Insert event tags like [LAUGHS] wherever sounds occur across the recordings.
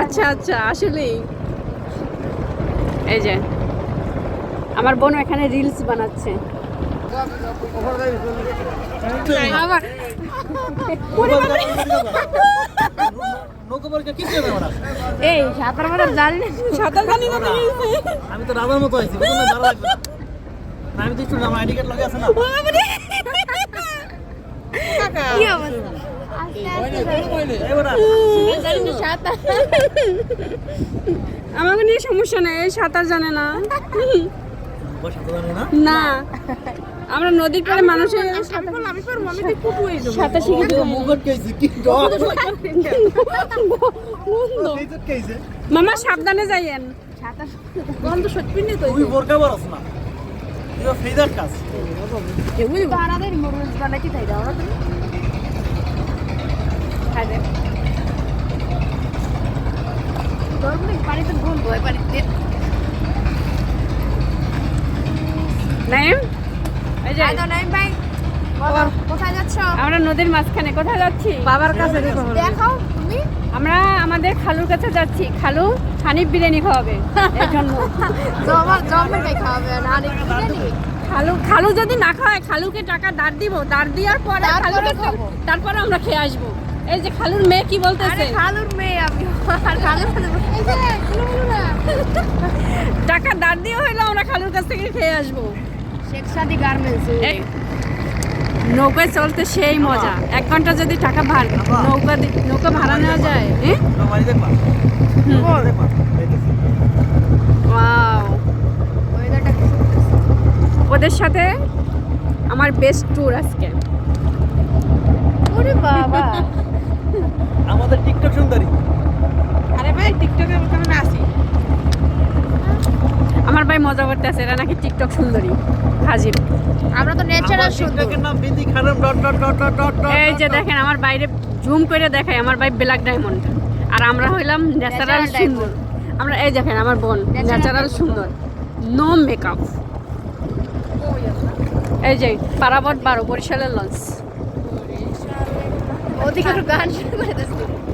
আচ্ছা আচ্ছা আসলেই। এই যে আমার বোন এখানে রিলস বানাচ্ছে। এই সাঁতার মারা জানি না। সাঁতার জানি না আমি তো মতো আছি আমি একটু আইডি কার্ড লাগে আছে না। কি অবস্থা? আমাকে নিয়ে সমস্যা নেই সাঁতার জানে না। না। না আমরা নদীর পাড়ে মানুষের আমি বললাম আমি পারব আমি তো খুব হয়ে যাব সাঁতার শিখে মামা সাবধানে যাইয়েন। সাঁতার গন্ধ সত্যি নেই তো বোরকা বরস না। এটা ফেজার কাজ। এগুলি তো মরুজ বানাইতে তাই দাও না তুমি। খাইবে দরকার পানিতে বলব পানিতে নাইম? এই যে। আই ভাই কোথায় যাচ্ছ? আমরা নদীর মাঝখানে কোথায় যাচ্ছি? বাবার কাছে দেখাও তুমি? আমরা আমাদের খালুর কাছে যাচ্ছি। খালু হানিফ বিরিয়ানি খাওয়াবে এই জন্য। [LAUGHS] জমা জমের খাওয়াবে? না বিরিয়ানি? খালু খালু যদি না খায় খালুকে টাকা দাঁড় দিব। দাঁড় দেওয়ার পরে খালুকে খাব। তারপরে আমরা খেয়ে আসব। এই যে খালুর মেয়ে কি আরে বলতেছে খালুর মেয়ে আমি। আর খালুর এই যে খুলো খুলো না। টাকা দাঁড় দিয়ে হইল আমরা খালুর কাছ থেকে খেয়ে আসব। শেখ সাদি গার্মেন্টস এই নৌকায় চলতে সেই মজা। এক ঘণ্টা যদি টাকা ভাড় নৌকা নৌকা ভাড়া নেওয়া যায় হ্যাঁ ওদের সাথে আমার বেস্ট ট্যুর আজকে। ওরে বাবা। আমাদের টিকটক সুন্দরী। আরে ভাই টিকটকে কেমন আসি। আমার ভাই মজা করতেছে এরা নাকি টিকটক সুন্দরী হাজির। আমরা তো ন্যাচারাল সুন্দর। নাম বিধি খারাপ dot dot dot dot dot dot এই যে দেখেন আমার বাইরে জুম করে দেখাই আমার ভাই ব্ল্যাক ডায়মন্ড। আর আমরা হইলাম ন্যাচারাল সুন্দর। আমরা এই দেখেন আমার বোন ন্যাচারাল সুন্দর। নো মেকআপ এই যে পারাবত বারো বরিশালের লঞ্চ। ওদিকে গান শুরু করে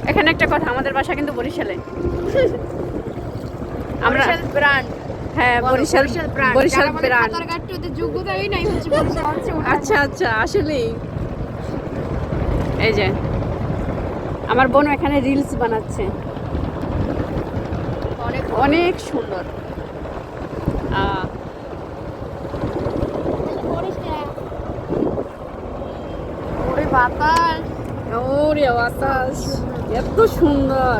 এখানে একটা কথা আমাদের বাসা কিন্তু বরিশালে। আমরা ব্র্যান্ড হ্যাঁ বরিশাল বরিশাল যোগ্যতাই নাই ওঠার। আচ্ছা আচ্ছা আসলেই। এই যে আমার বোন এখানে রিলস বানাচ্ছে। অনেক অনেক সুন্দর। বাতাস। ওরে বাতাস এত সুন্দর।